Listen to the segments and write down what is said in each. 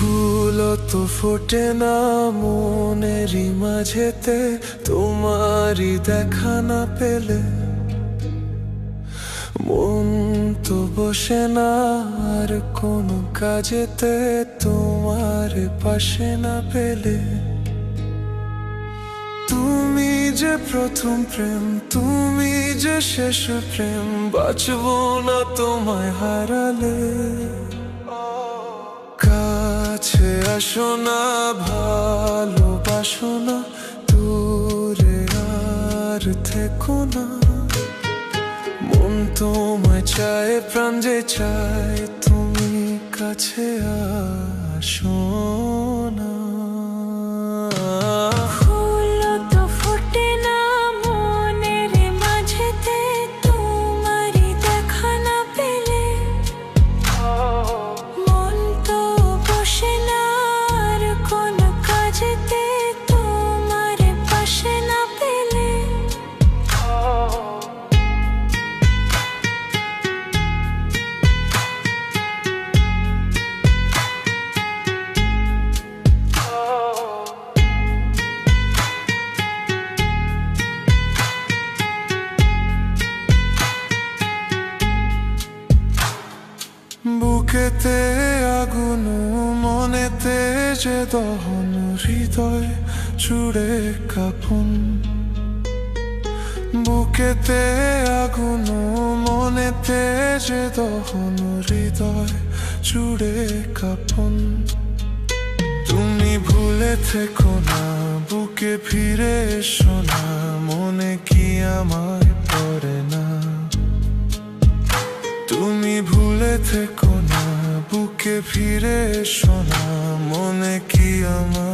ফুল তো ফোটে না মনেরই মাঝেতে, তোমারই দেখা না পেলে। মন তো বসে না আর কোনো কাজেতে, তোমার পাশে না পেলে। তুমি যে প্রথম প্রেম, তুমি যে শেষ প্রেম, বাঁচবো না তোমায় হারালে। ভালো না ভালোবাসো না, দূরে আর থেকো না। মন তোমায় চায়, প্রাণ যে চায়, তুমি কাছে আসো বুকেতে আগুন, মনেতে যে দহন, হৃদয় চুড়ে কাপুন। বুকেতে আগুন, মনেতে যে দহন, হৃদয় চুড়ে কাপুন। তুমি ভুলে থেকো না, বুকে ফিরে এসো না, মনে কি আমায় পড়ে না? তুমি ভুলে থেকো ফিরে শোনা মনে কি আমায়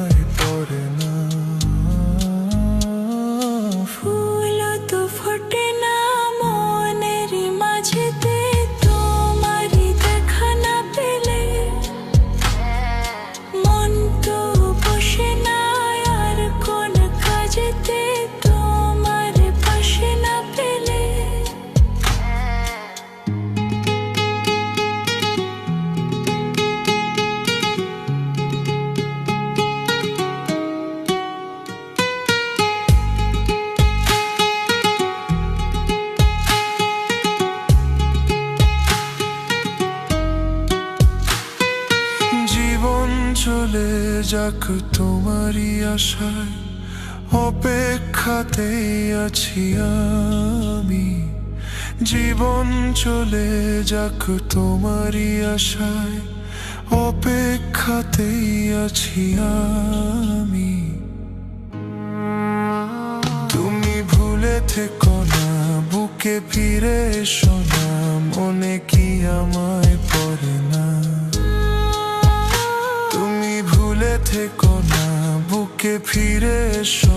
চলে যাক তোমারই আশায়। অপেক্ষাতেই আছি আমি। জীবন চলে যাক তোমারই আশায়। অপেক্ষাতেই আছি আমি। তুমি ভুলে থেকো না, বুকে ফিরে এসো না, মনে কি আমায় ফিরে এসো।